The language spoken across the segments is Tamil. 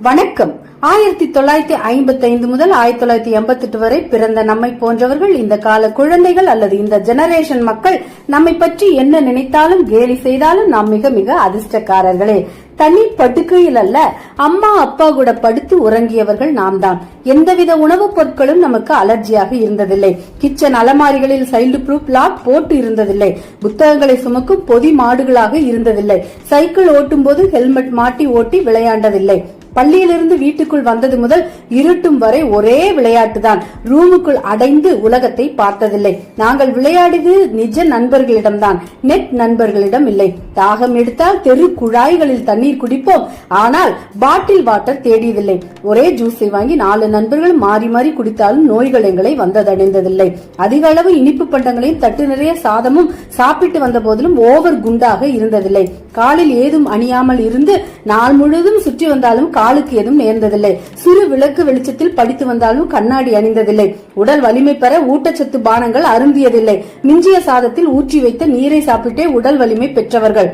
வணக்கம். ஆயிரத்தி தொள்ளாயிரத்தி ஐம்பத்தி ஐந்து முதல் ஆயிரத்தி தொள்ளாயிரத்தி எண்பத்தி எட்டு வரை பிறந்த நம்மை போன்றவர்கள் இந்த கால குழந்தைகள் அல்லது இந்த ஜெனரேஷன் மக்கள் நம்மை பற்றி என்ன நினைத்தாலும் கேலி செய்தாலும் நாம் மிக மிக அதிர்ஷ்டக்காரர்களே. தனி படுக்கையில் அல்ல அம்மா அப்பா கூட படுத்து உறங்கியவர்கள் நாம் தான் எந்தவித உணவுப் பொருட்களும் நமக்கு அலர்ஜியாக இருந்ததில்லை. கிச்சன் அலமாரிகளில் சைல்டு ப்ரூப் லாக் போட்டு இருந்ததில்லை. புத்தகங்களை சுமக்கும் பொதி மாடுகளாக இருந்ததில்லை. சைக்கிள் ஓட்டும் போது ஹெல்மெட் மாட்டி ஓட்டி விளையாண்டதில்லை. பள்ளியிலிருந்து வீட்டுக்குள் வந்தது முதல் இருட்டும் வரை ஒரே விளையாட்டுதான். ரூமுக்குள் அடைந்து உலகத்தை பார்த்ததில்லை. நாங்கள் விளையாடியது நிஜ நண்பர்களிடம்தான். நெட் நண்பர்களிடம் இல்லை. தாகம் எடுத்தால் தெரு குழாய்களில் தண்ணீர் குடிப்போம். ஆனால் பாட்டில் வாட்டர் தேடியதில்லை. ஒரே ஜூஸை வாங்கி நாலு நண்பர்கள் மாறி மாறி குடித்தாலும் நோய்கள் எங்களை வந்ததடைந்ததில்லை. அதிக அளவு இனிப்பு பண்டங்களையும் தட்டு நிறைய சாதமும் சாப்பிட்டு வந்த போதிலும் ஓவர் குண்டாக இருந்ததில்லை. காலில் ஏதும் அணியாமல் இருந்து நாள் முழுவதும் சுற்றி வந்தாலும் காலுக்கு எதுவும் நேர்ந்ததில்லை. சிறு விளக்கு வெளிச்சத்தில் படித்து வந்தாலும் கண்ணாடி அணிந்ததில்லை. உடல் வலிமை பெற ஊட்டச்சத்து பானங்கள் அருந்தியதில்லை. மிஞ்சிய சாதத்தில் ஊற்றி வைத்த நீரை சாப்பிட்டே உடல் வலிமை பெற்றவர்கள்.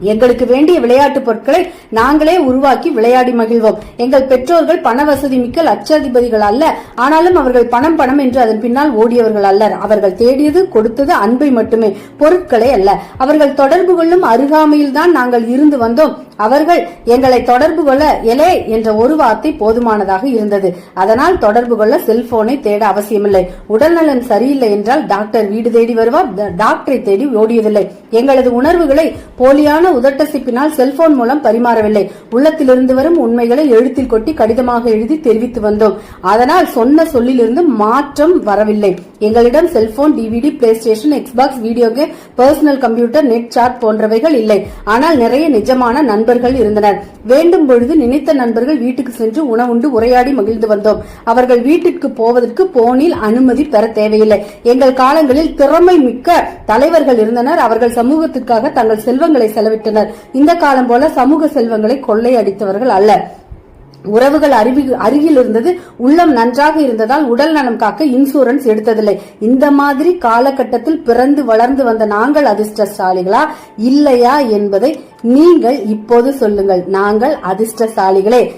எங்களுக்கு வேண்டிய விளையாட்டு பொருட்களை நாங்களே உருவாக்கி விளையாடி மகிழ்வோம். எங்கள் பெற்றோர்கள் பண வசதி மிக்க லட்சாதிபதிகள் அல்ல. ஆனாலும் அவர்கள் பணம் பணம் என்று அதன் பின்னால் ஓடியவர்கள் அல்லர். அவர்கள் தேடியது கொடுத்தது அன்பை மட்டுமே பொருட்களை அல்ல. அவர்கள் தொடர்பு கொள்ளும் அருகாமையில் தான் நாங்கள் இருந்து வந்தோம். அவர்கள் எங்களை தொடர்பு கொள்ள எலே என்ற ஒரு வார்த்தை போதுமானதாக இருந்தது. அதனால் தொடர்பு கொள்ள செல்போனை தேட அவசியமில்லை. உடல்நலன் சரியில்லை என்றால் டாக்டர் வீடு தேடி வருவார். டாக்டரை தேடி ஓடியதில்லை. எங்களது உணர்வுகளை போலியான உதட்டசிப்பினால் செல்போன் மூலம் பரிமாறவில்லை. உள்ளத்திலிருந்து வரும் உண்மைகளை எழுத்தில் கொட்டி கடிதமாக எழுதி தெரிவித்து வந்தோம். அதனால் சொன்ன சொல்லிலிருந்து மாற்றம் வரவில்லை. எங்களிடம் cellphone DVD PlayStation Xbox video game personal computer net chat போன்றவைகள் இல்லை. ஆனால் நிறைய நிஜமான நண்பர்கள் இருந்தனர். வேண்டும் பொழுது நினைத்த நண்பர்கள் வீட்டுக்கு சென்று உணவுண்டு உரையாடி மகிழ்ந்து வந்தோம். அவர்கள் வீட்டிற்கு போவதற்கு போனில் அனுமதி பெற தேவையில்லை. எங்கள் காலங்களில் திறமை மிக்க தலைவர்கள் இருந்தனர். அவர்கள் சமூகத்திற்காக தங்கள் செல்வங்களை செலவிட்டனர் இந்த காலம் போல சமூக செல்வங்களை கொள்ளையடித்தவர்கள் அல்ல. உறவுகள் அருவி- அருகில் இருந்தது உள்ளம் நன்றாக இருந்ததால் உடல் நலம் காக்க இன்சூரன்ஸ் எடுத்ததில்லை. இந்த மாதிரி காலகட்டத்தில் பிறந்து வளர்ந்து வந்த நாங்கள் அதிர்ஷ்டசாலிகளா? இல்லையா என்பதை நீங்கள் இப்போது சொல்லுங்கள். நாங்கள் அதிர்ஷ்டசாலிகளே.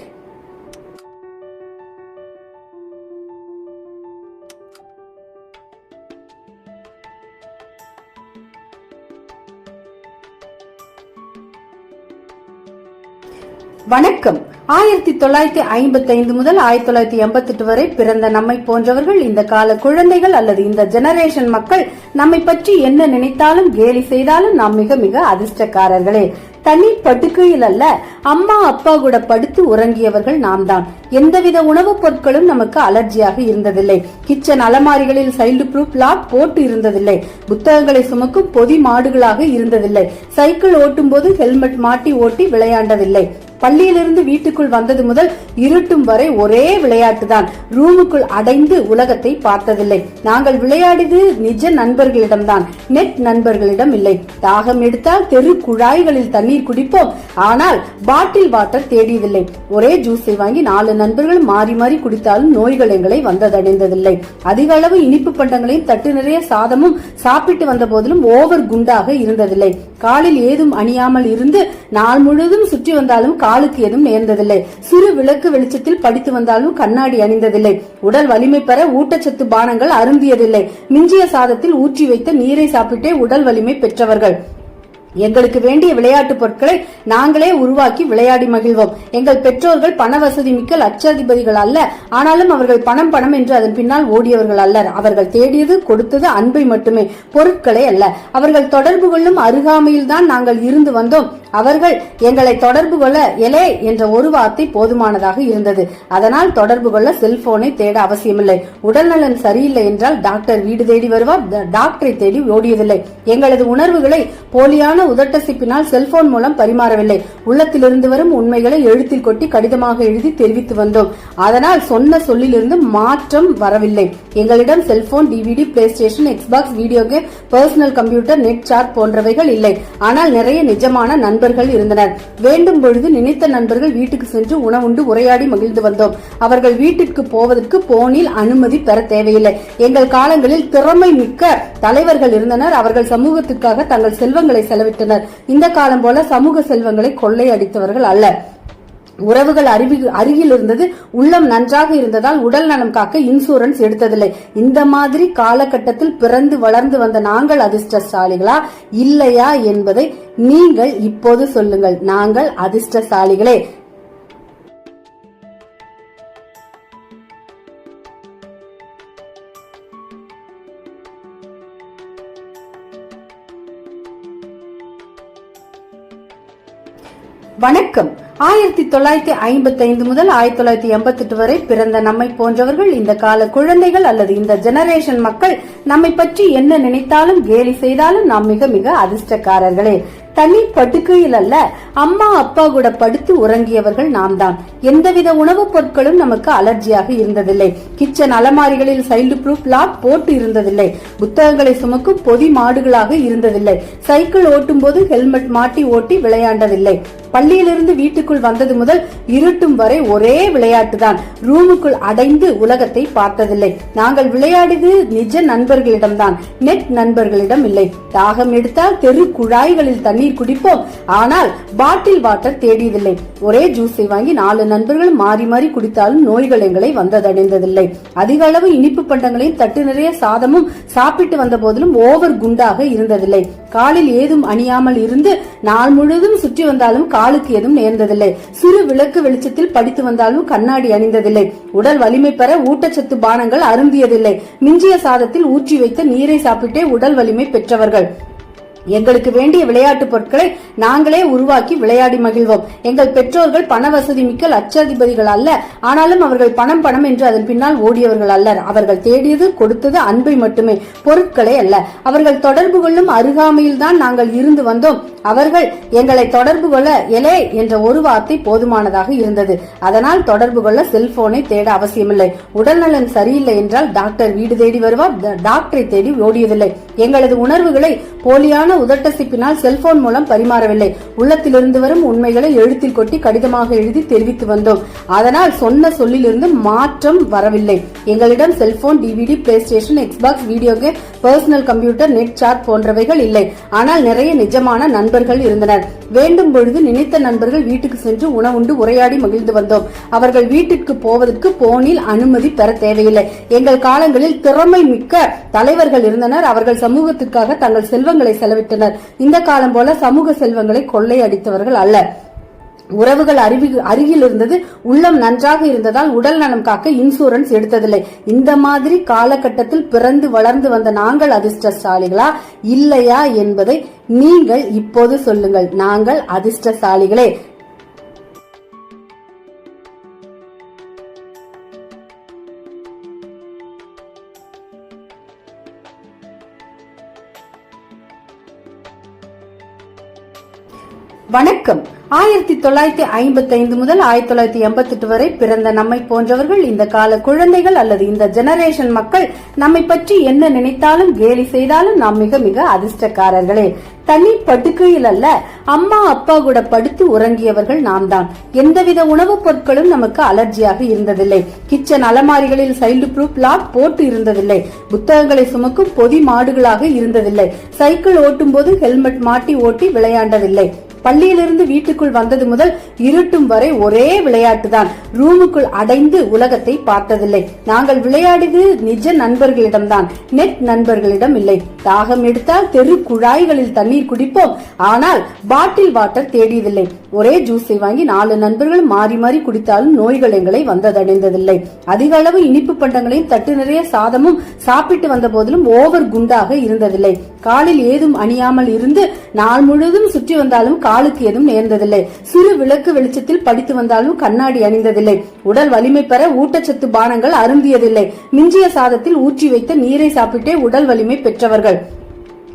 வணக்கம். ஆயிரத்தி தொள்ளாயிரத்தி ஐம்பத்தி ஐந்து முதல் ஆயிரத்தி தொள்ளாயிரத்தி எண்பத்தி எட்டு வரை பிறந்த நம்மை போன்றவர்கள் இந்த கால குழந்தைகள் அல்லது இந்த ஜெனரேஷன் மக்கள் நம்மை பற்றி என்ன நினைத்தாலும் கேலி செய்தாலும் நாம் மிக மிக அதிர்ஷ்டக்காரர்களே. தனி படுக்கையில் அல்ல அம்மா அப்பா கூட படுத்து உறங்கியவர்கள் நாம் தான். எந்தவித உணவுப் பொருட்களும் நமக்கு அலர்ஜியாக இருந்ததில்லை. கிச்சன் அலமாரிகளில் சைல்டு ப்ரூஃப் லாக் போட்டு இருந்ததில்லை. புத்தகங்களை சுமக்கும் பொதி மாடுகளாக இருந்ததில்லை. சைக்கிள் ஓட்டும் போது ஹெல்மெட் மாட்டி ஓட்டி விளையாண்டதில்லை. பள்ளியிலிருந்து வீட்டுக்குள் வந்தது முதல் இருட்டும் வரை ஒரே விளையாட்டுதான். ரூமுக்குள் அடைந்து உலகத்தை பார்த்ததில்லை. நாங்கள் விளையாடியது நிஜ நண்பர்களிடம்தான். நெட் நண்பர்களிடம் இல்லை. தாகம் எடுத்தால் தெரு குழாய்களில் தண்ணீர் குடிப்போம். ஆனால் பாட்டில் வாட்டர் தேடியதில்லை. ஒரே ஜூஸை வாங்கி நாலு நண்பர்கள் மாறி மாறி குடித்தாலும் நோய்கள் எங்களை வந்ததடைந்ததில்லை. அதிக அளவு இனிப்பு பண்டங்களையும் தட்டு நிறைய சாதமும் சாப்பிட்டு வந்த போதிலும் ஓவர் குண்டாக இருந்ததில்லை. காலில் ஏதும் அணியாமல் இருந்து நாள் முழுவதும் சுற்றி வந்தாலும் காலுக்கு எதுவும் நேர்ந்ததில்லை. சிறு விளக்கு வெளிச்சத்தில் படித்து வந்தாலும் கண்ணாடி அணிந்ததில்லை. உடல் வலிமை பெற ஊட்டச்சத்து பானங்கள் அருந்தியதில்லை. மிஞ்சிய சாதத்தில் ஊற்றி வைத்த நீரை சாப்பிட்டே உடல் வலிமை பெற்றவர்கள். எங்களுக்கு வேண்டிய விளையாட்டு பொருட்களை நாங்களே உருவாக்கி விளையாடி மகிழ்வோம். எங்கள் பெற்றோர்கள் பண வசதி மிக்க லட்சாதிபதிகள் அல்ல. ஆனாலும் அவர்கள் பணம் பணம் என்று அதன் பின்னால் ஓடியவர்கள் அல்லர். அவர்கள் தேடியது கொடுத்தது அன்பை மட்டுமே பொருட்களை அல்ல. அவர்கள் தொடர்பு கொள்ளும் அருகாமையில் தான் நாங்கள் இருந்து வந்தோம். அவர்கள் எங்களை தொடர்பு கொள்ள எலே என்ற ஒரு வார்த்தை போதுமானதாக இருந்தது. அதனால் தொடர்பு கொள்ள செல்போனை தேட அவசியமில்லை. உடல்நலன் சரியில்லை என்றால் டாக்டர் வீடு தேடி வருவார். டாக்டரை தேடி ஓடியதில்லை. எங்களது உணர்வுகளை போலியான உதட்டசிப்பினால் செல்போன் மூலம் பரிமாறவில்லை. உள்ளத்திலிருந்து வரும் உண்மைகளை எழுத்தில் கொட்டி கடிதமாக எழுதி தெரிவித்து வந்தோம். அதனால் சொன்ன சொல்லிலிருந்து மாற்றம் வரவில்லை. எங்களிடம் cellphone DVD PlayStation Xbox video game personal computer net chat போன்றவைகள் இல்லை. ஆனால் நிறைய நிஜமான நண்பர்கள் இருந்தனர். வேண்டும் பொழுது நினைத்த நண்பர்கள் வீட்டுக்கு சென்று உணவுண்டு உரையாடி மகிழ்ந்து வந்தோம். அவர்கள் வீட்டிற்கு போவதற்கு போனில் அனுமதி பெற தேவையில்லை. எங்கள் காலங்களில் திறமை மிக்க தலைவர்கள் இருந்தனர். அவர்கள் சமூகத்திற்காக தங்கள் செல்வங்களை செலவு செலவிட்டனர் இந்த காலம் போல சமூக செல்வங்களை கொள்ளையடித்தவர்கள் அல்ல. உறவுகள் அருவி- அருகில் இருந்தது உள்ளம் நன்றாக இருந்ததால் உடல் நலம் காக்க இன்சூரன்ஸ் எடுத்ததில்லை. இந்த மாதிரி காலகட்டத்தில் பிறந்து வளர்ந்து வந்த நாங்கள் அதிர்ஷ்டசாலிகளா? இல்லையா என்பதை நீங்கள் இப்போது சொல்லுங்கள். நாங்கள் அதிர்ஷ்டசாலிகளே. வணக்கம். ஆயிரத்தி தொள்ளாயிரத்தி ஐம்பத்தி ஐந்து முதல் ஆயிரத்தி தொள்ளாயிரத்தி எண்பத்தி எட்டு வரை பிறந்த நம்மை போன்றவர்கள் இந்த கால குழந்தைகள் அல்லது இந்த ஜெனரேஷன் மக்கள் நம்மை பற்றி என்ன நினைத்தாலும் கேலி செய்தாலும் நாம் மிக மிக அதிர்ஷ்டக்காரர்களே. தனி படுக்கையில் அல்ல அம்மா அப்பா கூட படுத்து உறங்கியவர்கள் நாம் தான். எந்தவித உணவுப் பொருட்களும் நமக்கு அலர்ஜியாக இருந்ததில்லை. கிச்சன் அலமாரிகளில் சைல்டு ப்ரூஃப் லாக் போட்டு இருந்ததில்லை. புத்தகங்களை சுமக்கும் பொதி மாடுகளாக இருந்ததில்லை. சைக்கிள் ஓட்டும் போது ஹெல்மெட் மாட்டி ஓட்டி விளையாண்டதில்லை. பள்ளியிலிருந்து வீட்டுக்குள் வந்தது முதல் இருட்டும் வரை ஒரே விளையாட்டுதான். ரூமுக்குள் அடைந்து உலகத்தை பார்த்ததில்லை. நாங்கள் விளையாடியது நிஜ நண்பர்களிடம்தான். நெட் நண்பர்களிடம் இல்லை. தாகம் எடுத்தால் தெரு குழாய்களில் தண்ணீர் குடிப்போம். ஆனால் பாட்டில் வாட்டர் தேடியதில்லை. ஒரே ஜூஸை வாங்கி நாலு நண்பர்கள் மாறி மாறி குடித்தாலும் நோய்கள் எங்களை வந்ததடைந்ததில்லை. அதிக அளவு இனிப்பு பண்டங்களையும் தட்டு நிறைய சாதமும் சாப்பிட்டு வந்த போதிலும் ஓவர் குண்டாக இருந்ததில்லை. காலில் ஏதும் அணியாமல் இருந்து நாள் முழுவதும் சுற்றி வந்தாலும் காலுக்கு ஏதும் நேர்ந்ததில்லை. சிறு விளக்கு வெளிச்சத்தில் படித்து வந்தாலும் கண்ணாடி அணிந்ததில்லை. உடல் வலிமை பெற ஊட்டச்சத்து பானங்கள் அருந்தியதில்லை. மிஞ்சிய சாதத்தில் ஊற்றி வைத்த நீரை சாப்பிட்டே உடல் வலிமை பெற்றவர்கள். எங்களுக்கு வேண்டிய விளையாட்டு பொருட்களை நாங்களே உருவாக்கி விளையாடி மகிழ்வோம். எங்கள் பெற்றோர்கள் பண வசதி மிக்க லட்சாதிபதிகள் அல்ல. ஆனாலும் அவர்கள் பணம் பணம் என்று அதன் பின்னால் ஓடியவர்கள் அல்லர். அவர்கள் தேடியது கொடுத்தது அன்பை மட்டுமே பொருட்களை அல்ல. அவர்கள் தொடர்பு கொள்ளும் அருகாமையில் தான் நாங்கள் இருந்து வந்தோம். அவர்கள் எங்களை தொடர்பு கொள்ள எலே என்ற ஒரு வார்த்தை போதுமானதாக இருந்தது. அதனால் தொடர்பு கொள்ள செல்போனை தேட அவசியமில்லை. உடல்நலன் சரியில்லை என்றால் டாக்டர் வீடு தேடி வருவார். டாக்டரை தேடி ஓடியதில்லை. எங்களது உணர்வுகளை போலியான உதட்டசிப்பினால் செல்போன் மூலம் பரிமாறவில்லை. உள்ளத்திலிருந்து வரும் உண்மைகளை எழுத்தில் கொட்டி கடிதமாக எழுதி தெரிவித்து வந்தோம். அதனால் சொன்ன சொல்லிலிருந்து மாற்றம் வரவில்லை. எங்களிடம் cellphone DVD PlayStation Xbox video game personal computer net chat போன்றவைகள் இல்லை. ஆனால் நிறைய நிஜமான நண்பர்கள் இருந்தனர். வேண்டும் பொழுது நினைத்த நண்பர்கள் வீட்டுக்கு சென்று உணவுண்டு உரையாடி மகிழ்ந்து வந்தோம். அவர்கள் வீட்டிற்கு போவதற்கு போனில் அனுமதி பெற தேவையில்லை. எங்கள் காலங்களில் திறமை மிக்க தலைவர்கள் இருந்தனர். அவர்கள் சமூகத்திற்காக தங்கள் செல்வங்களை செலவிட்டனர் இந்த காலம் போல சமூக செல்வங்களை கொள்ளையடித்தவர்கள் அல்ல. உறவுகள் அருவி- அருகில் இருந்தது உள்ளம் நன்றாக இருந்ததால் உடல் நலம் காக்க இன்சூரன்ஸ் எடுத்ததில்லை. இந்த மாதிரி காலகட்டத்தில் பிறந்து வளர்ந்து வந்த நாங்கள் அதிர்ஷ்டசாலிகளா? இல்லையா என்பதை நீங்கள் இப்போது சொல்லுங்கள். நாங்கள் அதிர்ஷ்டசாலிகளே. வணக்கம். ஆயிரத்தி தொள்ளாயிரத்தி ஐம்பத்தி ஐந்து முதல் ஆயிரத்தி தொள்ளாயிரத்தி எண்பத்தி எட்டு வரை பிறந்த நம்மை போன்றவர்கள் இந்த கால குழந்தைகள் அல்லது இந்த ஜெனரேஷன் மக்கள் நம்மை பற்றி என்ன நினைத்தாலும் கேலி செய்தாலும் நாம் மிக மிக அதிர்ஷ்டக்காரர்களே. தனி படுக்கையில் அல்ல அம்மா அப்பா கூட படுத்து உறங்கியவர்கள் நாம் தான் எந்தவித உணவுப் பொருட்களும் நமக்கு அலர்ஜியாக இருந்ததில்லை. கிச்சன் அலமாரிகளில் சைல்டு ப்ரூஃப் லாக் போட்டு இருந்ததில்லை. புத்தகங்களை சுமக்கும் பொதி மாடுகளாக இருந்ததில்லை. சைக்கிள் ஓட்டும் போது ஹெல்மெட் மாட்டி ஓட்டி விளையாண்டதில்லை. பள்ளியிலிருந்து வீட்டுக்குள் வந்தது முதல் இருட்டும் வரை ஒரே விளையாட்டுதான். ரூமுக்குள் அடைந்து உலகத்தை பார்த்ததில்லை. நாங்கள் விளையாடியது நிஜ நண்பர்களிடம்தான். நெட் நண்பர்களிடம் இல்லை. தாகம் எடுத்தால் தெரு குழாய்களில் தண்ணீர் குடிப்போம். ஆனால் பாட்டில் வாட்டர் தேடியதில்லை. ஒரே ஜூஸை வாங்கி நாலு நண்பர்கள் மாறி மாறி குடித்தாலும் நோய்கள் எங்களை வந்ததடைந்ததில்லை. அதிக அளவு இனிப்பு பண்டங்களையும் தட்டு நிறைய சாதமும் சாப்பிட்டு வந்த போதிலும் ஓவர் குண்டாக இருந்ததில்லை. காலில் ஏதும் அணியாமல் இருந்து நாள் முழுவதும் சுற்றி வந்தாலும் காலுக்கு ஏதும் நேர்ந்ததில்லை. சிறு விளக்கு வெளிச்சத்தில் படித்து வந்தாலும் கண்ணாடி அணிந்ததில்லை. உடல் வலிமை பெற ஊட்டச்சத்து பானங்கள் அருந்தியதில்லை. மிஞ்சிய சாதத்தில் ஊற்றி வைத்த நீரை சாப்பிட்டே உடல் வலிமை பெற்றவர்கள்.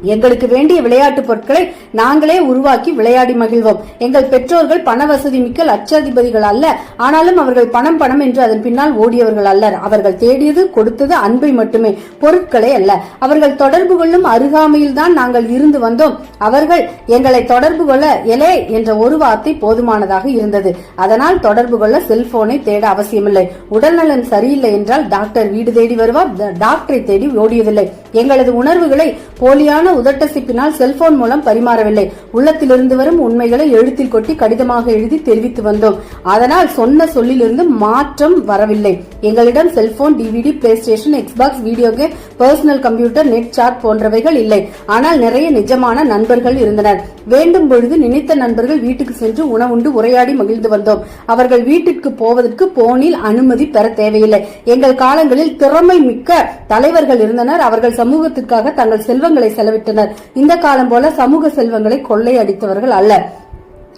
எங்களுக்கு வேண்டிய விளையாட்டு பொருட்களை நாங்களே உருவாக்கி விளையாடி மகிழ்வோம். எங்கள் பெற்றோர்கள் பண வசதி மிக்க லட்சாதிபதிகள் அல்ல. ஆனாலும் அவர்கள் பணம் பணம் என்று அதன் பின்னால் ஓடியவர்கள் அல்லர். அவர்கள் தேடியது கொடுத்தது அன்பை மட்டுமே பொருட்களை அல்ல. அவர்கள் தொடர்பு கொள்ளும் அருகாமையில் தான் நாங்கள் இருந்து வந்தோம். அவர்கள் எங்களை தொடர்பு கொள்ள எலே என்ற ஒரு வார்த்தை போதுமானதாக இருந்தது. அதனால் தொடர்பு கொள்ள செல்போனை தேட அவசியமில்லை. உடல்நலன் சரியில்லை என்றால் டாக்டர் வீடு தேடி வருவார். டாக்டரை தேடி ஓடியதில்லை. எங்களது உணர்வுகளை போலியான உதட்டசிப்பினால் செல்போன் மூலம் பரிமாறவில்லை. உள்ளத்திலிருந்து வரும் உண்மைகளை எழுத்தில் கொட்டி கடிதமாக எழுதி தெரிவித்து வந்தோம். அதனால் சொன்ன சொல்லிலிருந்து மாற்றம் வரவில்லை. எங்களிடம் cellphone DVD PlayStation Xbox video game personal computer net chat போன்றவைகள் இல்லை. ஆனால் நிறைய நிஜமான நண்பர்கள் இருந்தனர். வேண்டும் பொழுது நினைத்த நண்பர்கள் வீட்டுக்கு சென்று உணவுண்டு உரையாடி மகிழ்ந்து வந்தோம். அவர்கள் வீட்டிற்கு போவதற்கு போனில் அனுமதி பெற தேவையில்லை. எங்கள் காலங்களில் திறமை மிக்க தலைவர்கள் இருந்தனர். அவர்கள் சமூகத்திற்காக தங்கள் செல்வங்களை விட்டனர் இந்த காலம் போல சமூக செல்வங்களை கொள்ளையடித்தவர்கள் அல்ல.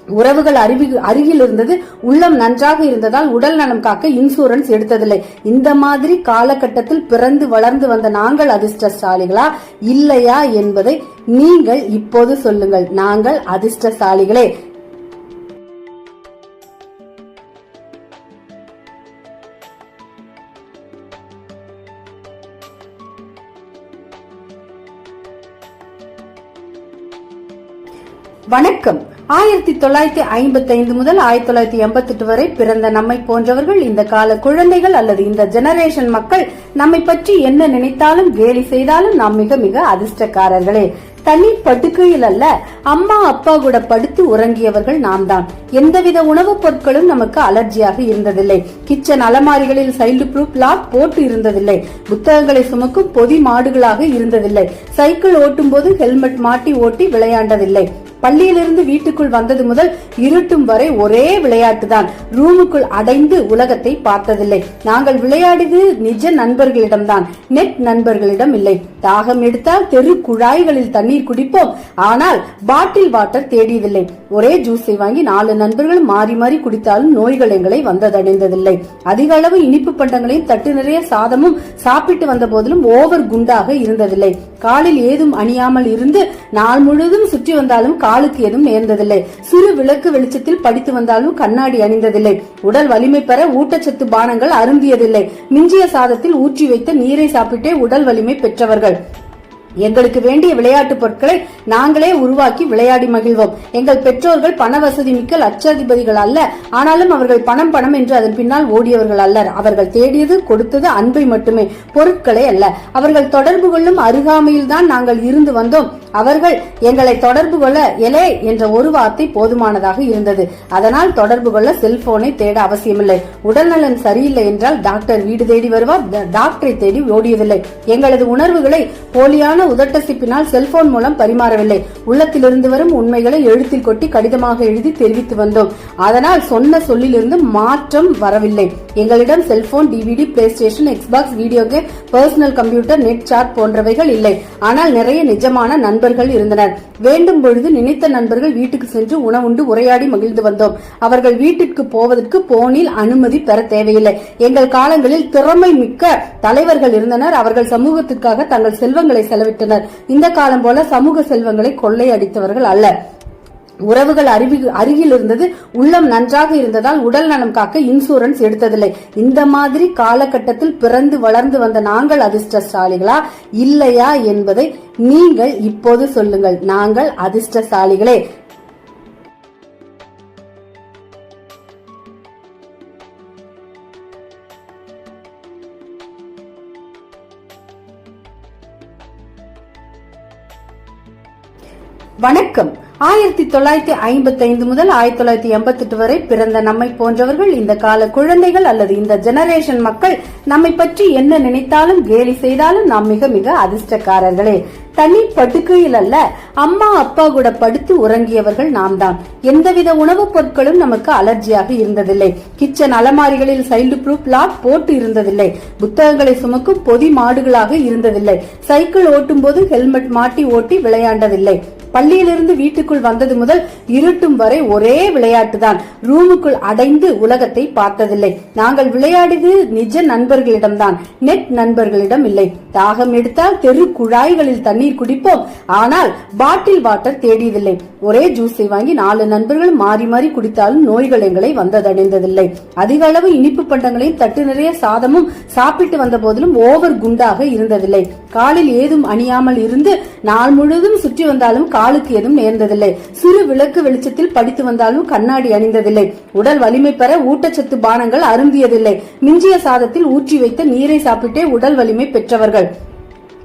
உறவுகள் அருவி- அருகில் இருந்தது உள்ளம் நன்றாக இருந்ததால் உடல் நலம் காக்க இன்சூரன்ஸ் எடுத்ததில்லை. இந்த மாதிரி காலகட்டத்தில் பிறந்து வளர்ந்து வந்த நாங்கள் அதிர்ஷ்டசாலிகளா? இல்லையா என்பதை நீங்கள் இப்போது சொல்லுங்கள். நாங்கள் அதிர்ஷ்டசாலிகளே. வணக்கம். ஆயிரத்தி தொள்ளாயிரத்தி ஐம்பத்தி ஐந்து முதல் ஆயிரத்தி தொள்ளாயிரத்தி எண்பத்தி எட்டு வரை பிறந்த நம்மை போன்றவர்கள் இந்த கால குழந்தைகள் அல்லது இந்த ஜெனரேஷன் மக்கள் நம்மை பற்றி என்ன நினைத்தாலும் கேலி செய்தாலும் நாம் மிக மிக அதிர்ஷ்டக்காரர்களே. தனி படுக்கையில் அல்ல அம்மா அப்பா கூட படுத்து உறங்கியவர்கள் நாம் தான். எந்தவித உணவுப் பொருட்களும் நமக்கு அலர்ஜியாக இருந்ததில்லை. கிச்சன் அலமாரிகளில் சைல்டு ப்ரூப் லாக் போட்டு இருந்ததில்லை. புத்தகங்களை சுமக்கும் பொதி மாடுகளாக இருந்ததில்லை. சைக்கிள் ஓட்டும் போது ஹெல்மெட் மாட்டி ஓட்டி விளையாண்டதில்லை. பள்ளியிலிருந்து வீட்டுக்குள் வந்தது முதல் இருட்டும் வரை ஒரே விளையாட்டு தான் ரூமுக்குள் அடைந்து உலகத்தை பார்த்ததில்லை. நாங்கள் விளையாடியது நிஜ நண்பர்களிடம்தான். நெட் நண்பர்களிடம் இல்லை. தாகம் எடுத்தால் தெரு குழாய்களில் தண்ணீர் குடிப்போம். ஆனால் பாட்டில் வாட்டர் தேடியதில்லை. ஒரே ஜூஸை வாங்கி நாலு நண்பர்கள் மாறி மாறி குடித்தாலும் நோய்கள் எங்களை வந்ததடைந்ததில்லை. அதிக அளவு இனிப்பு பண்டங்களையும் தட்டு நிறைய சாதமும் சாப்பிட்டு வந்த போதிலும் ஓவர் குண்டாக இருந்ததில்லை. காலில் ஏதும் அணியாமல் இருந்து நாள் முழுவதும் சுற்றி வந்தாலும் காலுக்கு ஏதும் நேர்ந்ததில்லை. சிறு விளக்கு வெளிச்சத்தில் படித்து வந்தாலும் கண்ணாடி அணிந்ததில்லை. உடல் வலிமை பெற ஊட்டச்சத்து பானங்கள் அருந்தியதில்லை. மிஞ்சிய சாதத்தில் ஊற்றி வைத்த நீரை சாப்பிட்டே உடல் வலிமை பெற்றவர்கள். எங்களுக்கு வேண்டிய விளையாட்டு பொருட்களை நாங்களே உருவாக்கி விளையாடி மகிழ்வோம். எங்கள் பெற்றோர்கள் பண வசதி மிக்க லட்சாதிபதிகள் அல்ல. ஆனாலும் அவர்கள் பணம் பணம் என்று அதன் பின்னால் ஓடியவர்கள் அல்லர். அவர்கள் தேடியது கொடுத்தது அன்பை மட்டுமே பொருட்களை அல்ல. அவர்கள் தொடர்பு கொள்ளும் அருகாமையில் தான் நாங்கள் இருந்து வந்தோம். அவர்கள் எங்களை தொடர்பு கொள்ள எலே என்ற ஒரு வார்த்தை போதுமானதாக இருந்தது. அதனால் தொடர்பு கொள்ள செல்போனை தேட அவசியமில்லை. உடல்நலன் சரியில்லை என்றால் டாக்டர் வீடு தேடி வருவார். டாக்டரை தேடி ஓடியதில்லை எங்களது உணர்வுகளை போலியான உதட்டசிப்பினால் செல்போன் மூலம் பரிமாறவில்லை. உள்ளத்திலிருந்து வரும் உண்மைகளை எழுத்தில் கொட்டி கடிதமாக எழுதி தெரிவித்து வந்தோம். அதனால் சொன்ன சொல்லிலிருந்து மாற்றம் வரவில்லை. எங்களிடம் cellphone DVD PlayStation Xbox video game personal computer net chat போன்றவைகள் இல்லை. ஆனால் நிறைய நிஜமான நண்பர்கள் இருந்தனர். வேண்டும் பொழுது நினைத்த நண்பர்கள் வீட்டுக்கு சென்று உணவுண்டு உரையாடி மகிழ்ந்து வந்தோம். அவர்கள் வீட்டிற்கு போவதற்கு போனில் அனுமதி பெற தேவையில்லை. எங்கள் காலங்களில் திறமை மிக்க தலைவர்கள் இருந்தனர். அவர்கள் சமூகத்திற்காக தங்கள் செல்வங்களை விட்டனர் இந்த காலம் போல சமூக செல்வங்களை கொள்ளையடித்தவர்கள் அல்ல. உறவுகள் அருவி- அருகில் இருந்தது உள்ளம் நன்றாக இருந்ததால் உடல் நலம் காக்க இன்சூரன்ஸ் எடுத்ததில்லை. இந்த மாதிரி காலகட்டத்தில் பிறந்து வளர்ந்து வந்த நாங்கள் அதிர்ஷ்டசாலிகளா? இல்லையா என்பதை நீங்கள் இப்போது சொல்லுங்கள். நாங்கள் அதிர்ஷ்டசாலிகளே. வணக்கம். ஆயிரத்தி தொள்ளாயிரத்தி ஐம்பத்தி ஐந்து முதல் ஆயிரத்தி தொள்ளாயிரத்தி எண்பத்தி எட்டு வரை பிறந்த நம்மை போன்றவர்கள் இந்த கால குழந்தைகள் அல்லது இந்த ஜெனரேஷன் மக்கள் நம்மை பற்றி என்ன நினைத்தாலும் கேலி செய்தாலும் நாம் மிக மிக அதிர்ஷ்டக்காரர்களே. தனி படுக்கையில் அல்ல அம்மா அப்பா கூட படுத்து உறங்கியவர்கள் நாம் தான் எந்தவித உணவுப் பொருட்களும் நமக்கு அலர்ஜியாக இருந்ததில்லை. கிச்சன் அலமாரிகளில் சைல்டு ப்ரூப் லாக் போட்டு இருந்ததில்லை. புத்தகங்களை சுமக்கும் பொதி மாடுகளாக இருந்ததில்லை. சைக்கிள் ஓட்டும் போது ஹெல்மெட் மாட்டி ஓட்டி விளையாண்டதில்லை. பள்ளியிலிருந்து வீட்டுக்குள் வந்தது முதல் இருட்டும் வரை ஒரே விளையாட்டு தான் ரூமுக்குள் அடைந்து உலகத்தை பார்த்ததில்லை. நாங்கள் விளையாடியது நிஜ நண்பர்களிடம்தான். நெட் நண்பர்களிடம் இல்லை. தாகம் எடுத்தால் தெரு குழாய்களில் தண்ணீர் குடிப்போம். ஆனால் பாட்டில் வாட்டர் தேடியதில்லை. ஒரே ஜூஸை வாங்கி நாலு நண்பர்கள் மாறி மாறி குடித்தாலும் நோய்கள் எங்களை வந்ததடைந்ததில்லை. அதிக அளவு இனிப்பு பண்டங்களையும் தட்டு நிறைய சாதமும் சாப்பிட்டு வந்த போதிலும் ஓவர் குண்டாக இருந்ததில்லை. காலில் ஏதும் அணியாமல் இருந்து நாள் முழுவதும் சுற்றி வந்தாலும் காலுக்கு ஏதும் நேர்ந்ததில்லை. சிறு விளக்கு வெளிச்சத்தில் படித்து வந்தாலும் கண்ணாடி அணிந்ததில்லை. உடல் வலிமை பெற ஊட்டச்சத்து பானங்கள் அருந்தியதில்லை. மிஞ்சிய சாதத்தில் ஊற்றி வைத்த நீரை சாப்பிட்டே உடல் வலிமை பெற்றவர்கள்.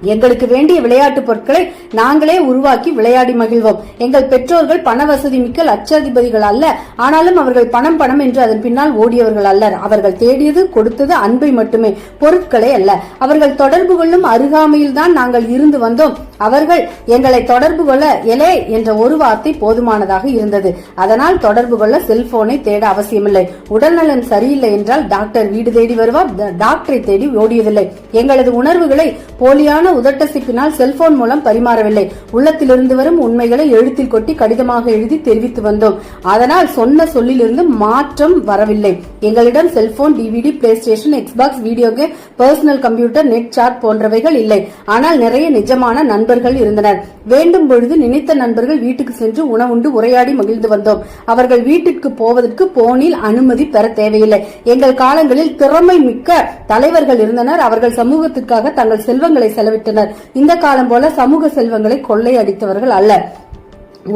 எங்களுக்கு வேண்டிய விளையாட்டு பொருட்களை நாங்களே உருவாக்கி விளையாடி மகிழ்வோம். எங்கள் பெற்றோர்கள் பண வசதி மிக்க லட்சாதிபதிகள் அல்ல. ஆனாலும் அவர்கள் பணம் பணம் என்று அதன் பின்னால் ஓடியவர்கள் அல்லர். அவர்கள் தேடியது கொடுத்தது அன்பை மட்டுமே பொருட்களே அல்ல. அவர்கள் தொடர்பு கொள்ளும் அருகாமையில் தான் நாங்கள் இருந்து வந்தோம். அவர்கள் எங்களை தொடர்பு கொள்ள எலே என்ற ஒரு வார்த்தை போதுமானதாக இருந்தது. அதனால் தொடர்பு கொள்ள செல்போனை தேட அவசியமில்லை. உடல்நலன் சரியில்லை என்றால் டாக்டர் வீடு தேடி வருவார். டாக்டரை தேடி ஓடியதில்லை. எங்களது உணர்வுகளை போலியான உதட்டசிப்பினால் செல்போன் மூலம் பரிமாறவில்லை. உள்ளத்திலிருந்து வரும் உண்மைகளை எழுத்தில் கொட்டி கடிதமாக எழுதி தெரிவித்து வந்தோம். அதனால் சொன்ன சொல்லிலிருந்து மாற்றம் வரவில்லை. எங்களிடம் cellphone DVD PlayStation Xbox video game personal computer net chat போன்றவைகள் இல்லை. ஆனால் நிறைய நிஜமான நண்பர்கள் இருந்தனர். வேண்டும் பொழுது நினைத்த நண்பர்கள் வீட்டுக்கு சென்று உணவுண்டு உரையாடி மகிழ்ந்து வந்தோம். அவர்கள் வீட்டிற்கு போவதற்கு போனில் அனுமதி பெற தேவையில்லை. எங்கள் காலங்களில் திறமை மிக்க தலைவர்கள் இருந்தனர். அவர்கள் சமூகத்திற்காக தங்கள் செல்வங்களை விட்டனர் இந்த காலம் போல சமூக செல்வங்களை கொள்ளை அடித்தவர்கள் அல்ல.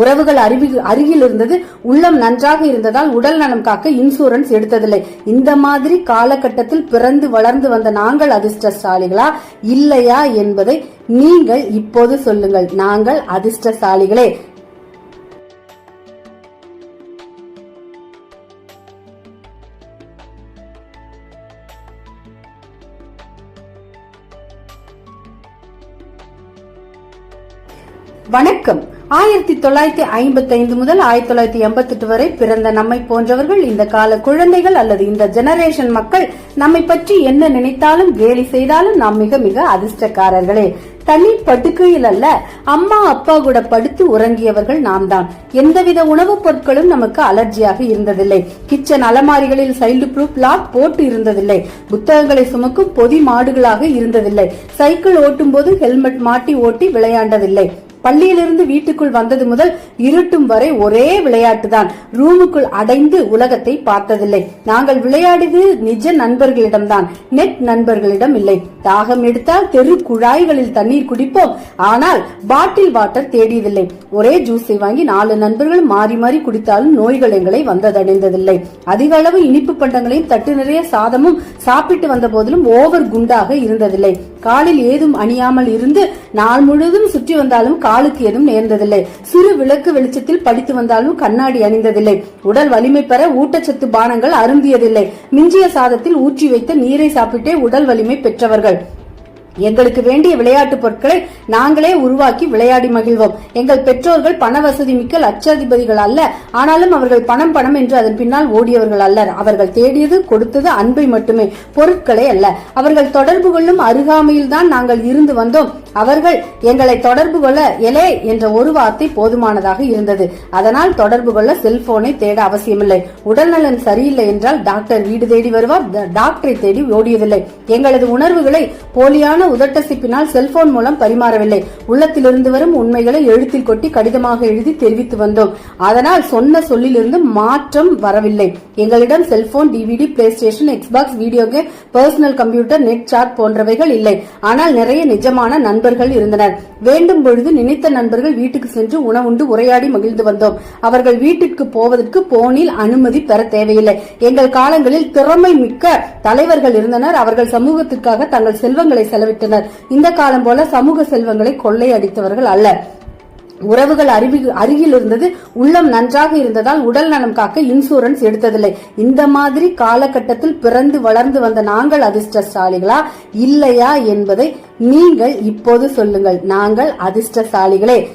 உறவுகள் அருகில் அருகில் இருந்தது உள்ளம் நன்றாக இருந்ததால் உடல் நலம் காக்க இன்சூரன்ஸ் எடுத்ததில்லை. இந்த மாதிரி காலகட்டத்தில் பிறந்து வளர்ந்து வந்த நாங்கள் அதிர்ஷ்டசாலிகளா? இல்லையா என்பதை நீங்கள் இப்போது சொல்லுங்கள். நாங்கள் அதிர்ஷ்டசாலிகளே. வணக்கம். ஆயிரத்தி தொள்ளாயிரத்தி ஐம்பத்தி ஐந்து முதல் ஆயிரத்தி தொள்ளாயிரத்தி எண்பத்தி எட்டு வரை பிறந்த நம்மை போன்றவர்கள் இந்த கால குழந்தைகள் அல்லது இந்த ஜெனரேஷன் மக்கள் நம்மை பற்றி என்ன நினைத்தாலும் கேலி செய்தாலும் நாம் மிக மிக அதிர்ஷ்டக்காரர்களே. தனி படுக்கையில் அல்ல அம்மா அப்பா கூட படுத்து உறங்கியவர்கள் நாம் தான் எந்தவித உணவுப் பொருட்களும் நமக்கு அலர்ஜியாக இருந்ததில்லை. கிச்சன் அலமாரிகளில் சைல்டு ப்ரூப் லாக் போட்டு இருந்ததில்லை. புத்தகங்களை சுமக்கும் பொதி மாடுகளாக இருந்ததில்லை. சைக்கிள் ஓட்டும் போது ஹெல்மெட் மாட்டி ஓட்டி விளையாண்டதில்லை. பள்ளியிலிருந்து வீட்டுக்குள் வந்தது முதல் இருட்டும் வரை ஒரே விளையாட்டுதான். ரூமுக்குள் அடைந்து உலகத்தை பார்த்ததில்லை. நாங்கள் விளையாடியது நிஜ நண்பர்களிடம்தான். நெட் நண்பர்களிடம் இல்லை. தாகம் எடுத்தால் தெரு குழாய்களில் தண்ணீர் குடிப்போம். ஆனால் பாட்டில் வாட்டர் தேடியதில்லை. ஒரே ஜூஸை வாங்கி நாலு நண்பர்கள் மாறி மாறி குடித்தாலும் நோய்கள் எங்களை வந்ததடைந்ததில்லை. அதிக அளவு இனிப்பு பண்டங்களையும் தட்டு நிறைய சாதமும் சாப்பிட்டு வந்த போதிலும் ஓவர் குண்டாக இருந்ததில்லை. காலில் ஏதும் அணியாமல் இருந்து நாள் முழுவதும் சுற்றி வந்தாலும் காலுக்கு ஏதும் நேர்ந்ததில்லை. சிறு விளக்கு வெளிச்சத்தில் படித்து வந்தாலும் கண்ணாடி அணிந்ததில்லை. உடல் வலிமை பெற ஊட்டச்சத்து பானங்கள் அருந்தியதில்லை. மிஞ்சிய சாதத்தில் ஊற்றி வைத்த நீரை சாப்பிட்டே உடல் வலிமை பெற்றவர்கள். எங்களுக்கு வேண்டிய விளையாட்டு பொருட்களை நாங்களே உருவாக்கி விளையாடி மகிழ்வோம். எங்கள் பெற்றோர்கள் பண வசதி மிக்க லட்சாதிபதிகள் அல்ல. ஆனாலும் அவர்கள் பணம் பணம் என்று அதன் பின்னால் ஓடியவர்கள் அல்லர். அவர்கள் தேடியது கொடுத்தது அன்பை மட்டுமே பொருட்களே அல்ல. அவர்கள் தொடர்பு கொள்ளும் அருகாமையில் தான் நாங்கள் இருந்து வந்தோம். அவர்கள் எங்களை தொடர்பு கொள்ள எலே என்ற ஒரு வார்த்தை போதுமானதாக இருந்தது. அதனால் தொடர்பு கொள்ள செல்போனை தேட அவசியமில்லை. உடல்நலன் சரியில்லை என்றால் டாக்டர் வீடு தேடி வருவார். டாக்டரை தேடி ஓடியதில்லை. எங்களது உணர்வுகளை போலியான உதட்டசிப்பினால் செல்போன் மூலம் பரிமாறவில்லை. உள்ளத்திலிருந்து வரும் உண்மைகளை எழுத்தில் கொட்டி கடிதமாக எழுதி தெரிவித்து வந்தோம். அதனால் சொன்ன சொல்லிலிருந்து மாற்றம் வரவில்லை. எங்களிடம் cellphone DVD PlayStation Xbox video game personal computer net chat போன்றவைகள் இல்லை. ஆனால் நிறைய நிஜமான நண்பர்கள் இருந்தனர். வேண்டும் பொழுது நினைத்த நண்பர்கள் வீட்டுக்கு சென்று உணவுண்டு உரையாடி மகிழ்ந்து வந்தோம். அவர்கள் வீட்டிற்கு போவதற்கு போனில் அனுமதி பெற தேவையில்லை. எங்கள் காலங்களில் திறமை மிக்க தலைவர்கள் இருந்தனர். அவர்கள் சமூகத்திற்காக தங்கள் செல்வங்களை செலவிட்டனர் இந்த காலம் போல சமூக செல்வங்களை கொள்ளை அடித்தவர்கள் அல்ல. உறவுகள் அருவி அருகில் இருந்தது உள்ளம் நன்றாக இருந்ததால் உடல் நலம் காக்க இன்சூரன்ஸ் எடுத்ததில்லை. இந்த மாதிரி காலகட்டத்தில் பிறந்து வளர்ந்து வந்த நாங்கள் அதிர்ஷ்டசாலிகளா? இல்லையா என்பதை நீங்கள் இப்போது சொல்லுங்கள். நாங்கள் அதிர்ஷ்டசாலிகளே.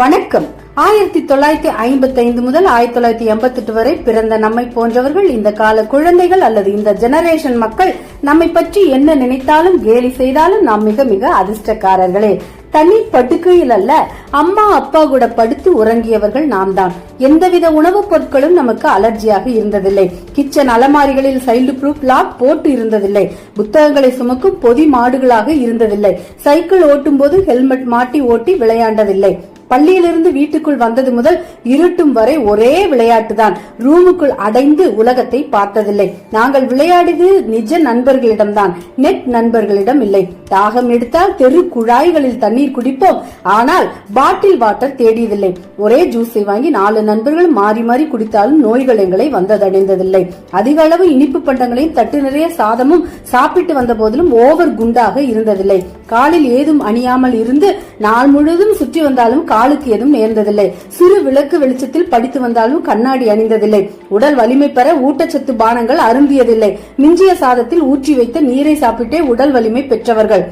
வணக்கம். ஆயிரத்தி தொள்ளாயிரத்தி ஐம்பத்தி ஐந்து முதல் ஆயிரத்தி தொள்ளாயிரத்தி எண்பத்தி எட்டு வரை பிறந்த நம்மை போன்றவர்கள் இந்த கால குழந்தைகள் அல்லது இந்த ஜெனரேஷன் மக்கள் நம்மை பற்றி என்ன நினைத்தாலும் கேலி செய்தாலும் நாம் மிக மிக அதிர்ஷ்டக்காரர்களே. தனி படுக்கையில் அல்ல அம்மா அப்பா கூட படுத்து உறங்கியவர்கள் நாம் தான் எந்தவித உணவுப் பொருட்களும் நமக்கு அலர்ஜியாக இருந்ததில்லை. கிச்சன் அலமாரிகளில் சைல்டு ப்ரூஃப் லாக் போட்டு இருந்ததில்லை. புத்தகங்களை சுமக்கும் பொதி மாடுகளாக இருந்ததில்லை. சைக்கிள் ஓட்டும் போது ஹெல்மெட் மாட்டி ஓட்டி விளையாண்டதில்லை. பள்ளியிலிருந்து வீட்டுக்குள் வந்தது முதல் இருட்டும் வரை ஒரே விளையாட்டுதான். ரூமுக்குள் அடைந்து உலகத்தை பார்த்ததில்லை. நாங்கள் விளையாடியது நிஜ நண்பர்களிடம்தான். நெட் நண்பர்களிடம் இல்லை. தாகம் எடுத்தால் தெரு குழாய்களில் தண்ணீர் குடிப்போம். ஆனால் பாட்டில் வாட்டர் தேடியதில்லை. ஒரே ஜூஸை வாங்கி நாலு நண்பர்கள் மாறி மாறி குடித்தாலும் நோய்கள் எங்களை வந்ததடைந்ததில்லை. அதிக அளவு இனிப்பு பண்டங்களையும் தட்டு நிறைய சாதமும் சாப்பிட்டு வந்த போதிலும் ஓவர் குண்டாக இருந்ததில்லை. காலில் ஏதும் அணியாமல் இருந்து நாள் முழுவதும் சுற்றி வந்தாலும் காலுக்கு எதுவும் நேர்ந்ததில்லை. சிறு விளக்கு வெளிச்சத்தில் படித்து வந்தாலும் கண்ணாடி அணிந்ததில்லை. உடல் வலிமை பெற ஊட்டச்சத்து பானங்கள் அருந்தியதில்லை. மிஞ்சிய சாதத்தில் ஊற்றி வைத்த நீரை சாப்பிட்டே உடல் வலிமை பெற்றவர்கள்.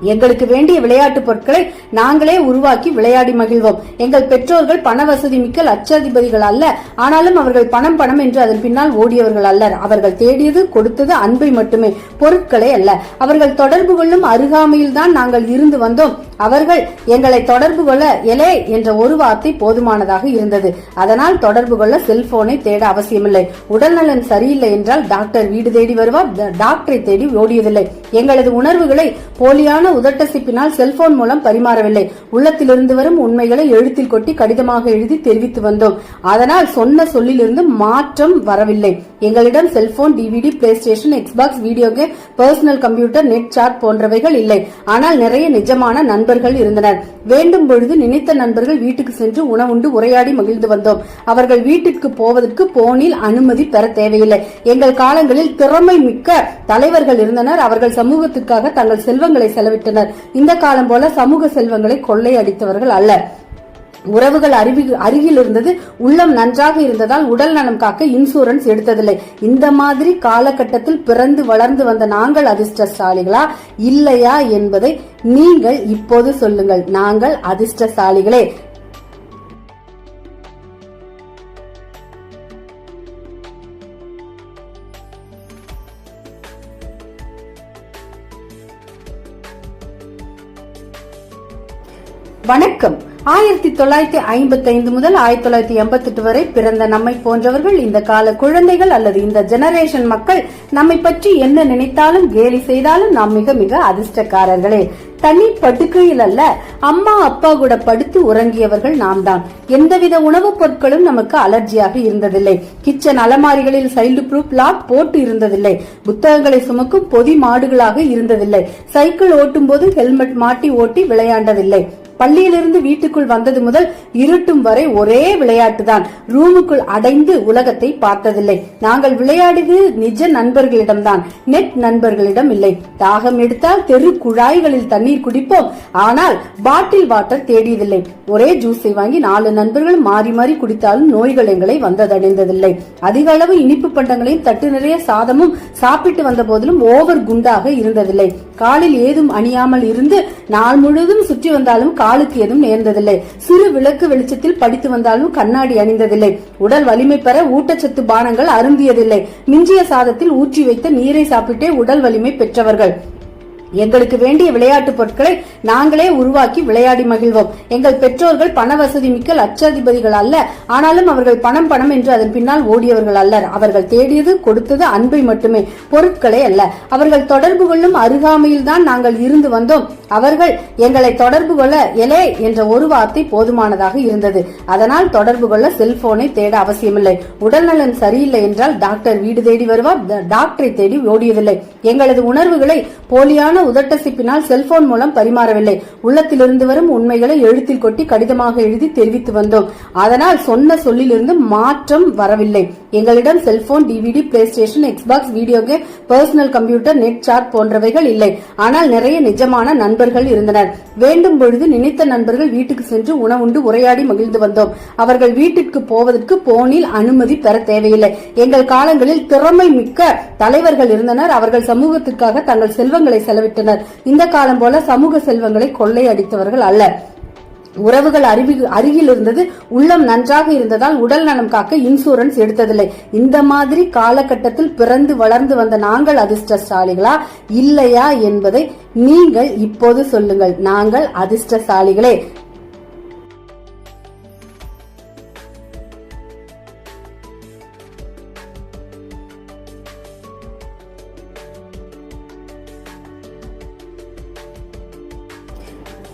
எங்களுக்கு வேண்டிய விளையாட்டு பொருட்களை நாங்களே உருவாக்கி விளையாடி மகிழ்வோம். எங்கள் பெற்றோர்கள் பண வசதி மிக்க லட்சாதிபதிகள் அல்ல. ஆனாலும் அவர்கள் பணம் பணம் என்று அதன் பின்னால் ஓடியவர்கள் அல்லர். அவர்கள் தேடியது கொடுத்தது அன்பை மட்டுமே பொருட்களை அல்ல. அவர்கள் தொடர்பு கொள்ளும் அருகாமையில் தான் நாங்கள் இருந்து வந்தோம். அவர்கள் எங்களை தொடர்பு கொள்ள எலே என்ற ஒரு வார்த்தை போதுமானதாக இருந்தது. அதனால் தொடர்பு கொள்ள செல்போனை தேட அவசியமில்லை. உடல்நலன் சரியில்லை என்றால் டாக்டர் வீடு தேடி வருவார். டாக்டரை தேடி ஓடியதில்லை. எங்களது உணர்வுகளை போலியான உதட்டசிப்பினால் செல்போன் மூலம் பரிமாறவில்லை. உள்ளத்திலிருந்து வரும் உண்மைகளை எழுத்தில் கொட்டி கடிதமாக எழுதி தெரிவித்து வந்தோம். அதனால் சொன்ன சொல்லிலிருந்து மாற்றம் வரவில்லை. எங்களிடம் cellphone DVD PlayStation Xbox video game personal computer net chat போன்றவைகள் இல்லை. ஆனால் நிறைய நிஜமான நண்பர்கள் இருந்தனர். வேண்டும் பொழுது நினைத்த நண்பர்கள் வீட்டுக்கு சென்று உணவுண்டு உரையாடி மகிழ்ந்து வந்தோம். அவர்கள் வீட்டிற்கு போவதற்கு போனில் அனுமதி பெற தேவையில்லை. எங்கள் காலங்களில் திறமை மிக்க தலைவர்கள் இருந்தனர். அவர்கள் சமூகத்திற்காக தங்கள் செல்வங்களை செலவிட்டனர் இந்த காலம் போல சமூக செல்வங்களை கொள்ளையடித்தவர்கள் அல்ல. உறவுகள் அருவி அருகில் இருந்தது உள்ளம் நன்றாக இருந்ததால் உடல் நலம் காக்க இன்சூரன்ஸ் எடுத்ததில்லை. இந்த மாதிரி காலகட்டத்தில் பிறந்து வளர்ந்து வந்த நாங்கள் அதிர்ஷ்டசாலிகளா? இல்லையா என்பதை நீங்கள் இப்போது சொல்லுங்கள். நாங்கள் அதிர்ஷ்டசாலிகளே. வணக்கம். ஆயிரத்தி தொள்ளாயிரத்தி ஐம்பத்தி ஐந்து முதல் ஆயிரத்தி தொள்ளாயிரத்தி எண்பத்தி எட்டு வரை பிறந்த நம்மை போன்றவர்கள் இந்த கால குழந்தைகள் அல்லது இந்த ஜெனரேஷன் மக்கள் நம்மை பற்றி என்ன நினைத்தாலும் கேலி செய்தாலும் நாம் மிக மிக அதிர்ஷ்டக்காரர்களே. தனி படுக்கையில் அல்ல அம்மா அப்பா கூட படுத்து உறங்கியவர்கள் நாம் தான். எந்தவித உணவுப் பொருட்களும் நமக்கு அலர்ஜியாக இருந்ததில்லை. கிச்சன் அலமாரிகளில் சைல்டு ப்ரூஃப் லாக் போட்டு இருந்ததில்லை. புத்தகங்களை சுமக்கும் பொதி மாடுகளாக இருந்ததில்லை. சைக்கிள் ஓட்டும் போது ஹெல்மெட் மாட்டி ஓட்டி விளையாண்டதில்லை. பள்ளியிலிருந்து வீட்டுக்குள் வந்தது முதல் இருட்டும் வரை ஒரே விளையாட்டுதான். ரூமுக்குள் அடைந்து உலகத்தை பார்த்ததில்லை. நாங்கள் விளையாடியது நிஜ நண்பர்களிடம்தான். நெட் நண்பர்களிடம் இல்லை. தாகம் எடுத்தால் தெரு குழாய்களில் தண்ணீர் குடிப்போம். ஆனால் பாட்டில் வாட்டர் தேடியதில்லை. ஒரே ஜூஸை வாங்கி நாலு நண்பர்கள் மாறி மாறி குடித்தாலும் நோய்கள் எங்களை வந்ததடைந்ததில்லை. அதிக அளவு இனிப்பு பண்டங்களையும் தட்டு நிறைய சாதமும் சாப்பிட்டு வந்த போதிலும் ஓவர் குண்டாக இருந்ததில்லை. காலில் ஏதும் அணியாமல் இருந்து நாள் முழுவதும் சுற்றி வந்தாலும் காலுக்கு ஏதும் நேர்ந்ததில்லை. சிறு விளக்கு வெளிச்சத்தில் படித்து வந்தாலும் கண்ணாடி அணிந்ததில்லை. உடல் வலிமை பெற ஊட்டச்சத்து பானங்கள் அருந்தியதில்லை. மிஞ்சிய சாதத்தில் ஊற்றி வைத்த நீரை சாப்பிட்டே உடல் வலிமை பெற்றவர்கள். எங்களுக்கு வேண்டிய விளையாட்டு பொருட்களை நாங்களே உருவாக்கி விளையாடி மகிழ்வோம். எங்கள் பெற்றோர்கள் பண வசதி மிக்க லட்சாதிபதிகள் அல்ல. ஆனாலும் அவர்கள் பணம் பணம் என்று அதன் பின்னால் ஓடியவர்கள் அல்லர். அவர்கள் தேடியது கொடுத்தது அன்பை மட்டுமே. பொருட்களை அல்ல. அவர்கள் தொடர்பு கொள்ளும் அருகாமையில் தான் நாங்கள் இருந்து வந்தோம். அவர்கள் எங்களை தொடர்பு கொள்ள எலே என்ற ஒரு வார்த்தை போதுமானதாக இருந்தது. அதனால் தொடர்பு கொள்ள செல்போனை தேட அவசியமில்லை. உடல்நலன் சரியில்லை என்றால் டாக்டர் வீடு தேடி வருவார். டாக்டரை தேடி ஓடியதில்லை. எங்களது உணர்வுகளை போலியான உதட்டசிப்பினால் செல்போன் மூலம் பரிமாறவில்லை. உள்ளத்திலிருந்து வரும் உண்மைகளை எழுத்தில் கொட்டி கடிதமாக எழுதி தெரிவித்து வந்தோம். அதனால் சொன்ன சொல்லிலிருந்து மாற்றம் வரவில்லை. எங்களிடம் cellphone DVD PlayStation Xbox video game personal computer net chat போன்றவைகள் இல்லை. ஆனால் நிறைய நிஜமான நண்பர்கள் இருந்தனர். வேண்டும் பொழுது நினைத்த நண்பர்கள் வீட்டுக்கு சென்று உணவுண்டு உரையாடி மகிழ்ந்து வந்தோம். அவர்கள் வீட்டிற்கு போவதற்கு போனில் அனுமதி பெற தேவையில்லை. எங்கள் காலங்களில் திறமை மிக்க தலைவர்கள் இருந்தனர். அவர்கள் சமூகத்திற்காக தங்கள் செல்வங்களை செலவிட்டு செலவிட்டனர் இந்த காலம் போல சமூக செல்வங்களை கொள்ளையடித்தவர்கள் அல்ல. உறவுகள் அருவி அருகில் இருந்தது உள்ளம் நன்றாக இருந்ததால் உடல் நலம் காக்க இன்சூரன்ஸ் எடுத்ததில்லை. இந்த மாதிரி காலகட்டத்தில் பிறந்து வளர்ந்து வந்த நாங்கள் அதிர்ஷ்டசாலிகளா? இல்லையா என்பதை நீங்கள் இப்போது சொல்லுங்கள். நாங்கள் அதிர்ஷ்டசாலிகளே.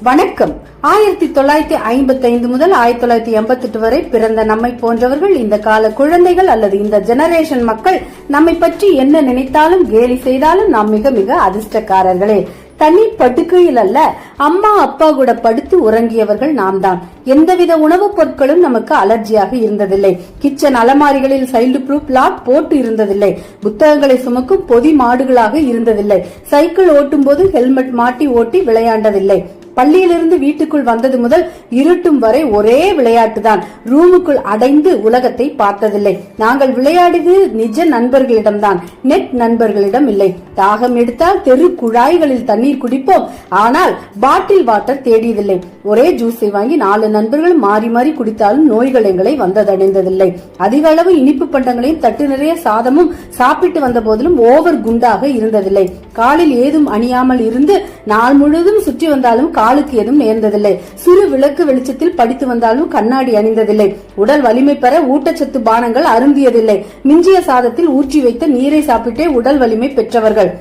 வணக்கம். ஆயிரத்தி தொள்ளாயிரத்தி ஐம்பத்தி ஐந்து முதல் ஆயிரத்தி தொள்ளாயிரத்தி எண்பத்தி எட்டு வரை பிறந்த நம்மை போன்றவர்கள் இந்த கால குழந்தைகள் அல்லது இந்த ஜெனரேஷன் மக்கள் நம்மை பற்றி என்ன நினைத்தாலும் கேலி செய்தாலும் நாம் மிக மிக அதிர்ஷ்டக்காரர்களே. தனி படுக்கையில் அல்ல அம்மா அப்பா கூட படுத்து உறங்கியவர்கள் நாம் தான் எந்தவித உணவுப் பொருட்களும் நமக்கு அலர்ஜியாக இருந்ததில்லை. கிச்சன் அலமாரிகளில் சைல்டு ப்ரூப் லாக் போட்டு இருந்ததில்லை. புத்தகங்களை சுமக்கும் பொதி மாடுகளாக இருந்ததில்லை. சைக்கிள் ஓட்டும் போது ஹெல்மெட் மாட்டி ஓட்டி விளையாண்டதில்லை. பள்ளியிலிருந்து வீட்டுக்குள் வந்தது முதல் இருட்டும் வரை ஒரே விளையாட்டுதான். ரூமுக்குள் அடைந்து உலகத்தை பார்த்ததில்லை. நாங்கள் விளையாடியது நிஜ நண்பர்களிடம்தான். நெட் நண்பர்களிடம் இல்லை. தாகம் எடுத்தால் தெரு குழாய்களில் தண்ணீர் குடிப்போம். ஆனால் பாட்டில் வாட்டர் தேடியதில்லை. ஒரே ஜூஸை வாங்கி நாலு நண்பர்கள் மாறி மாறி குடித்தாலும் நோய்கள் எங்களை வந்ததடைந்ததில்லை. அதிக அளவு இனிப்பு பண்டங்களையும் தட்டு நிறைய சாதமும் சாப்பிட்டு வந்த போதிலும் ஓவர் குண்டாக இருந்ததில்லை. காலில் ஏதும் அணியாமல் இருந்து நாள் முழுவதும் சுற்றி வந்தாலும் காலுக்கு எதுவும் நேர்ந்ததில்லை. சிறு விளக்கு வெளிச்சத்தில் படித்து வந்தாலும் கண்ணாடி அணிந்ததில்லை. உடல் வலிமை பெற ஊட்டச்சத்து பானங்கள் அருந்தியதில்லை. மிஞ்சிய சாதத்தில் ஊற்றி வைத்த நீரை சாப்பிட்டே உடல் வலிமை பெற்றவர்கள்.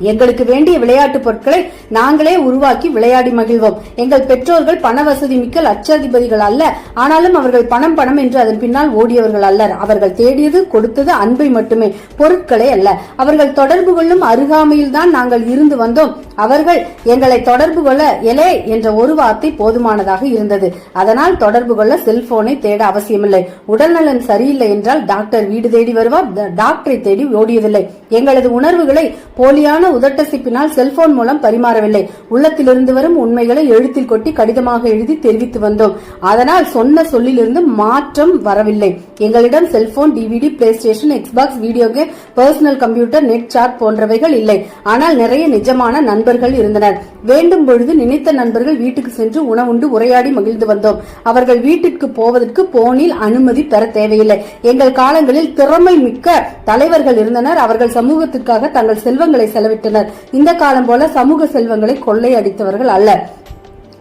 எங்களுக்கு வேண்டிய விளையாட்டு பொருட்களை நாங்களே உருவாக்கி விளையாடி மகிழ்வோம். எங்கள் பெற்றோர்கள் பண வசதி மிக்க லட்சாதிபதிகள் அல்ல. ஆனாலும் அவர்கள் பணம் பணம் என்று அதன் பின்னால் ஓடியவர்கள் அல்லர். அவர்கள் தேடியது கொடுத்தது அன்பை மட்டுமே பொருட்களே அல்ல. அவர்கள் தொடர்பு கொள்ளும் அருகாமையில் தான் நாங்கள் இருந்து வந்தோம். அவர்கள் எங்களை தொடர்பு கொள்ள எலே என்ற ஒரு வார்த்தை போதுமானதாக இருந்தது. அதனால் தொடர்பு கொள்ள செல்போனை தேட அவசியமில்லை. உடல்நலன் சரியில்லை என்றால் டாக்டர் வீடு தேடி வருவார். டாக்டரை தேடி ஓடியதில்லை. எங்களது உணர்வுகளை போலியான உதட்டசிப்பினால் செல்போன் மூலம் பரிமாறவில்லை. உள்ளத்திலிருந்து வரும் உண்மைகளை எழுத்தில் கொட்டி கடிதமாக எழுதி தெரிவித்து வந்தோம். அதனால் சொன்ன சொல்லிலிருந்து மாற்றம் வரவில்லை. எங்களிடம் cellphone DVD PlayStation Xbox video game personal computer net chat போன்றவைகள் இல்லை. ஆனால் நிறைய நிஜமான நண்பர்கள் இருந்தனர். வேண்டும் பொழுது நினைத்த நண்பர்கள் வீட்டுக்கு சென்று உணவுண்டு உரையாடி மகிழ்ந்து வந்தோம். அவர்கள் வீட்டிற்கு போவதற்கு போனில் அனுமதி பெற தேவையில்லை. எங்கள் காலங்களில் திறமை மிக்க தலைவர்கள் இருந்தனர். அவர்கள் சமூகத்திற்காக தங்கள் செல்வங்களை செலவு செலவிட்டனர் இந்த காலம் போல சமூக செல்வங்களை கொள்ளையடித்தவர்கள் அல்ல.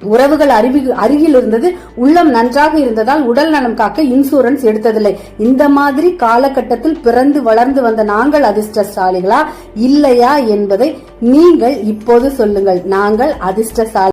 உறவுகள் அருவி- அருகில் இருந்தது உள்ளம் நன்றாக இருந்ததால் உடல் நலம் காக்க இன்சூரன்ஸ் எடுத்ததில்லை. இந்த மாதிரி காலகட்டத்தில் பிறந்து வளர்ந்து வந்த நாங்கள் அதிர்ஷ்டசாலிகளா? இல்லையா என்பதை நீங்கள் இப்போது சொல்லுங்கள். நாங்கள் அதிர்ஷ்டசாலி